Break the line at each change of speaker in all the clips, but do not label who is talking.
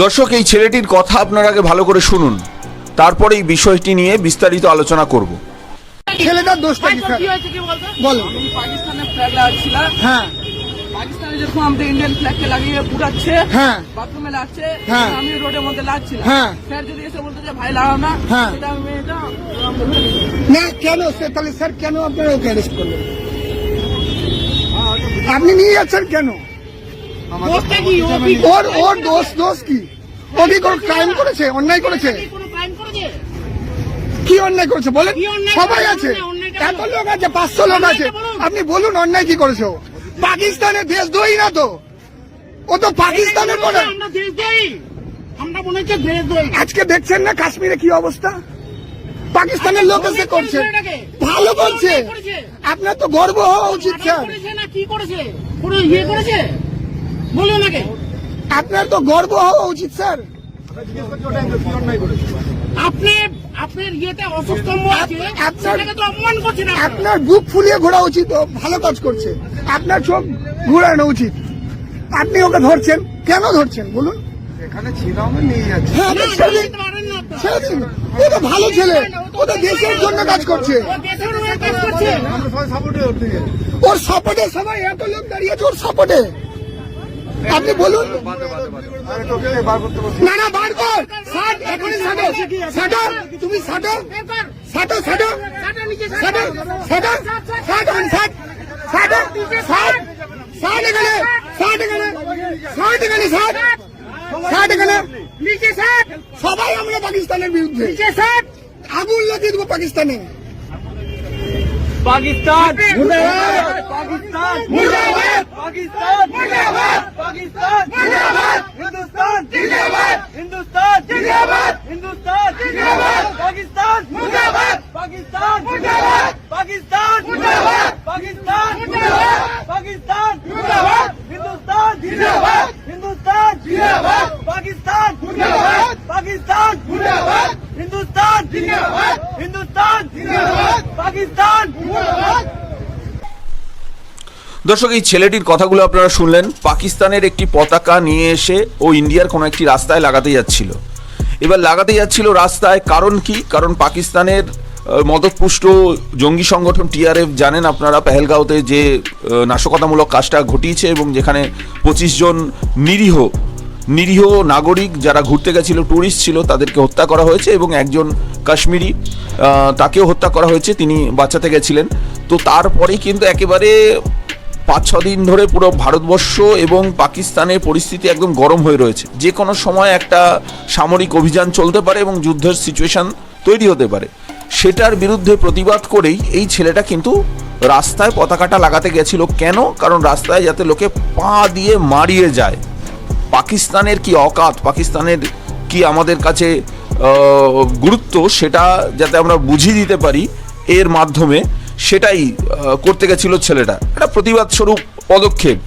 দর্শক এই ছেলেটির কথা আপনার আগে ভালো করে শুনুন তারপরে এই বিষয়টি নিয়ে বিস্তারিত আলোচনা করব
ছেলেটার দোষটা কি স্যার বলো
পাকিস্তানের ফ্ল্যাগ লাগাচ্ছিলাম
হ্যাঁ
পাকিস্তানে যেরকম আমাদের ইন্ডিয়ান ফ্ল্যাগকে লাগিয়ে পুরাচ্ছে
হ্যাঁ।
বাথরুমে লাগছে
হ্যাঁ।
আমি রোডের মধ্যে লাগছিলাম
হ্যাঁ।
স্যার যদি এসে বলতো যে ভাই লাগাও না
হ্যাঁ।
সেটা আমি এটা।
না কেন সে তাহলে স্যার কেন আপনারা ওকে অ্যারেস্ট করলেন আপনি নিয়ে যাচ্ছেন কেন ওর ওর দোষ দোষ কি? ও কি কোনো ক্রাইম করেছে? অন্যায় করেছে?
কোনো
কি অন্যায় করেছে? বলেন।
কি
সবাই আছে। এত লোক আছে পাঁচশো লোক আছে। আপনি বলুন অন্যায় কি করেছে ও। পাকিস্তানের দেশদ্রোহী না তো। ও তো পাকিস্তানের
মনে হচ্ছে
আজকে দেখছেন না কাশ্মীরে কি অবস্থা? পাকিস্তানের লোক এসে করছে ভালো করছে। আপনার তো গর্ব হওয়া উচিত স্যার।
কি করেছে?
আপনার তো গর্ব হওয়া উচিত স্যার।
আপনি আপনার ইয়েতে অসুস্থম্ভ আছে
আপনার-
তো অপমান করছেন আপনারা।
আপনার বুক ফুলিয়ে ঘোরা উচিত ও ভালো কাজ করছে। আপনার চোখ ঘুরানো উচিত। আপনি ওকে ধরছেন? কেন ধরছেন? বলুন।
এখানে ছিল নিয়ে যাচ্ছি।
হ্যাঁ ও তো ভালো ছেলে। ও তো দেশের জন্য কাজ করছে।
ও দেশের কাজ করছে।
আমরা সবাই সাপোর্টে করতে গেছি
ওর সাপোর্টে সবাই এত লোক দাঁড়িয়েছে ওর সাপোর্টে আপনি বলুন। না না বার কর। ষাট এখনই ষাটো। ষাটো তুমি ষাটো ষাটো ষাটো ষাটো ষাটো ষাট অন ষাট ষাটো ষাট ষাট এখানে ষাট এখানে ষাট এখানে ষাট ষাট এখানে। সবাই আমরা পাকিস্তানের বিরুদ্ধে। আগুন লাগিয়ে দেবো পাকিস্তানে।
পাকিস্তান
মুর্দাবাদ!
পাকিস্তান
মুর্দাবাদ!
পাকিস্তান
মুর্দাবাদ!
পাকিস্তান
মুর্দাবাদ!
হিন্দুস্তান
জিন্দাবাদ!
হিন্দুস্তান
জিন্দাবাদ!
হিন্দুস্তান
জিন্দাবাদ!
পাকিস্তান
মুর্দাবাদ!
হিন্দুস্তান হিন্দুস্তান পাকিস্তান!
দর্শক এই ছেলেটির কথাগুলো আপনারা শুনলেন। পাকিস্তানের একটি পতাকা নিয়ে এসে ও ইন্ডিয়ার কোনো একটি রাস্তায় লাগাতে যাচ্ছিল। এবার লাগাতে যাচ্ছিল রাস্তায় কারণ কি? কারণ পাকিস্তানের মদতপুষ্ট জঙ্গি সংগঠন টিআরএফ জানেন আপনারা পেহেলগাঁওতে যে নাশকতামূলক কাজটা ঘটিয়েছে এবং যেখানে পঁচিশ জন নিরীহ নিরীহ নাগরিক যারা ঘুরতে গেছিল ট্যুরিস্ট ছিল, তাদেরকে হত্যা করা হয়েছে এবং একজন কাশ্মীরি তাকেও হত্যা করা হয়েছে, তিনি বাঁচাতে গেছিলেন। তো তারপরেই কিন্তু একেবারে পাঁচ, ছ দিন ধরে পুরো ভারতবর্ষ এবং পাকিস্তানের পরিস্থিতি একদম গরম হয়ে রয়েছে। যে কোনো সময় একটা সামরিক অভিযান চলতে পারে এবং যুদ্ধের সিচুয়েশন তৈরি হতে পারে। সেটার বিরুদ্ধে প্রতিবাদ করেই এই ছেলেটা কিন্তু রাস্তায় পতাকাটা লাগাতে গেছিল। কেন? কারণ রাস্তায় যাতে লোকে পা দিয়ে মারিয়ে যায়। পাকিস্তানের কি অকাত, পাকিস্তানের কি আমাদের কাছে গুরুত্ব, সেটা যাতে আমরা বুঝিয়ে দিতে পারি এর মাধ্যমে সেটাই করতে গেছিল ছেলেটা। একটা প্রতিবাদ স্বরূপ পদক্ষেপ।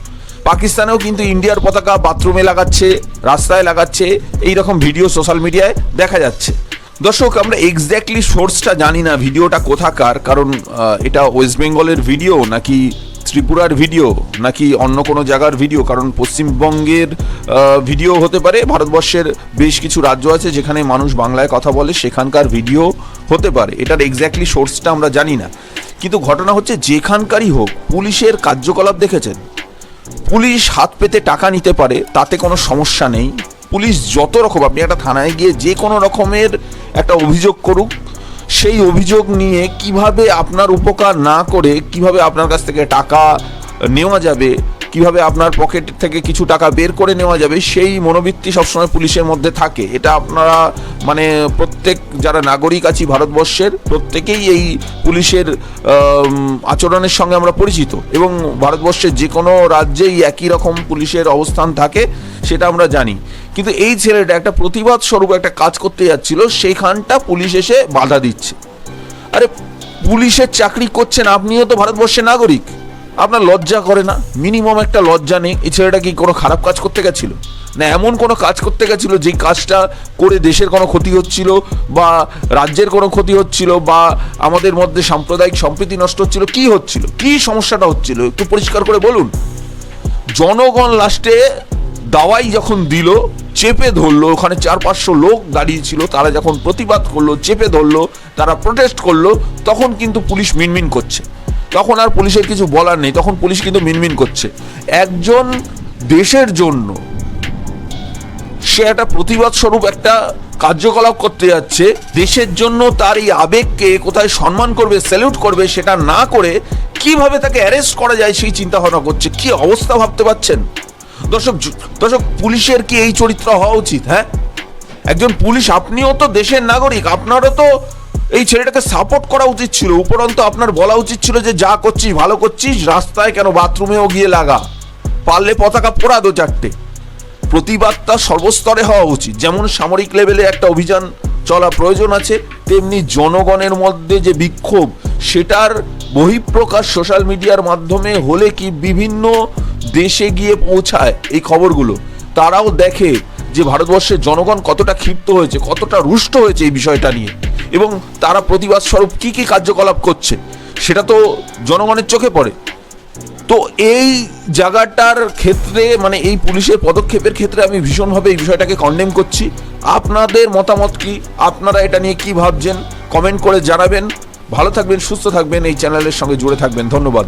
পাকিস্তানেও কিন্তু ইন্ডিয়ার পতাকা বাথরুমে লাগাচ্ছে, রাস্তায় লাগাচ্ছে এই রকম ভিডিও সোশ্যাল মিডিয়ায় দেখা যাচ্ছে। দর্শক, আমরা এক্স্যাক্টলি সোর্সটা জানি না, ভিডিওটা কোথাকার, কারণ এটা ওয়েস্ট বেঙ্গলের ভিডিও নাকি ত্রিপুরার ভিডিও নাকি অন্য কোনো জায়গার ভিডিও? কারণ পশ্চিমবঙ্গের ভিডিও হতে পারে, ভারতবর্ষের বেশ কিছু রাজ্য আছে যেখানে মানুষ বাংলায় কথা বলে, সেখানকার ভিডিও হতে পারে। এটার এক্স্যাক্টলি সোর্সটা আমরা জানি না। কিন্তু ঘটনা হচ্ছে যেখানকারই হোক, পুলিশের কার্যকলাপ দেখেছেন? পুলিশ হাত পেতে টাকা নিতে পারে, তাতে কোনো সমস্যা নেই। পুলিশ যত রকম, আপনি একটা থানায় গিয়ে যে কোনো রকমের একটা অভিযোগ করুক সেই অভিযোগ নিয়ে কীভাবে আপনার উপকার না করে কীভাবে আপনার কাছ থেকে টাকা নেওয়া যাবে, কীভাবে আপনার পকেট থেকে কিছু টাকা বের করে নেওয়া যাবে, সেই মনোবৃত্তি সবসময় পুলিশের মধ্যে থাকে। এটা আপনারা মানে প্রত্যেক যারা নাগরিক আছি ভারতবর্ষের, প্রত্যেকেই এই পুলিশের আচরণের সঙ্গে আমরা পরিচিত। এবং ভারতবর্ষের যে কোনো রাজ্যেই একই রকম পুলিশের অবস্থান থাকে। সেটা আমরা জানি। কিন্তু এই ছেলেটা একটা প্রতিবাদ স্বরূপ একটা কাজ করতে যাচ্ছিল, সেইখানটা পুলিশ এসে বাধা দিচ্ছে। আরে, পুলিশের চাকরি করছেন আপনিও তো ভারতবর্ষের নাগরিক। আপনার লজ্জা করে না? মিনিমাম একটা লজ্জা নেই। এই ছেলেটা কি কোনো খারাপ কাজ করতে গেছিল? না, এমন কোনো কাজ করতে গেছিল যেই কাজটা করে দেশের কোনো ক্ষতি হচ্ছিল বা রাজ্যের কোনো ক্ষতি হচ্ছিল বা আমাদের মধ্যে সাম্প্রদায়িক সম্প্রীতি নষ্ট হচ্ছিল? কি হচ্ছিল? কি সমস্যাটা হচ্ছিল? একটু পরিষ্কার করে বলুন। জনগণ লাস্টে দাওয়াই যখন দিল, চেপে ধরলো, ওখানে চার পাঁচশো লোক দাঁড়িয়ে ছিল, তারা যখন প্রতিবাদ করল, চেপে ধরলো, তারা প্রোটেস্ট করল, তখন কিন্তু পুলিশ মিনমিন করছে। তখন আর পুলিশের কিছু বলার নেই, তখন পুলিশ কিন্তু মিনমিন করছে। একজন দেশের জন্য সে একটা প্রতিবাদ স্বরূপ, একটা কার্যকলাপ করতে যাচ্ছে, দেশের জন্য তার এই আবেগকে কোথায় সম্মান করবে স্যালিউট করবে, সেটা না করে কীভাবে তাকে অ্যারেস্ট করা যায় সেই চিন্তা ভাবনা করছে, কি অবস্থা ভাবতে পারছেন? দর্শক দর্শক, পুলিশের কি এই চরিত্র হওয়া উচিত হ্যাঁ? একজন পুলিশ, আপনিও তো দেশের নাগরিক, আপনারও তো এই ছেলেটাকে সাপোর্ট করা উচিত ছিল। উপরন্ত আপনার বলা উচিত ছিল যে, যা করছিস, ভালো করছিস, রাস্তায় কেন বাথরুমেও গিয়ে লাগা? পারলে পতাকা পোড়া দো চারটে। প্রতিবাদটা সর্বস্তরে হওয়া উচিত। যেমন সামরিক লেভেলে একটা অভিযান চলা প্রয়োজন আছে, তেমনি জনগণের মধ্যে যে বিক্ষোভ, সেটার বহিঃপ্রকাশ সোশ্যাল মিডিয়ার মাধ্যমে হলে কি বিভিন্ন দেশে গিয়ে পৌঁছায় এই খবরগুলো। তারাও দেখে যে ভারতবর্ষের জনগণ কতটা ক্ষিপ্ত হয়েছে, কতটা রুষ্ট হয়েছে এই বিষয়টা নিয়ে। এবং তারা প্রতিবাদ স্বরূপ কি কি কার্যকলাপ করছে, সেটা তো জনগণের চোখে পড়ে। তো এই জায়গাটার ক্ষেত্রে মানে এই পুলিশের পদক্ষেপের ক্ষেত্রে আমি ভীষণভাবে এই বিষয়টাকে কন্ডেম করছি। আপনাদের মতামত কি? আপনারা এটা নিয়ে কি ভাবছেন? কমেন্ট করে জানাবেন। ভালো থাকবেন, সুস্থ থাকবেন, এই চ্যানেলের সঙ্গে জুড়ে থাকবেন। ধন্যবাদ।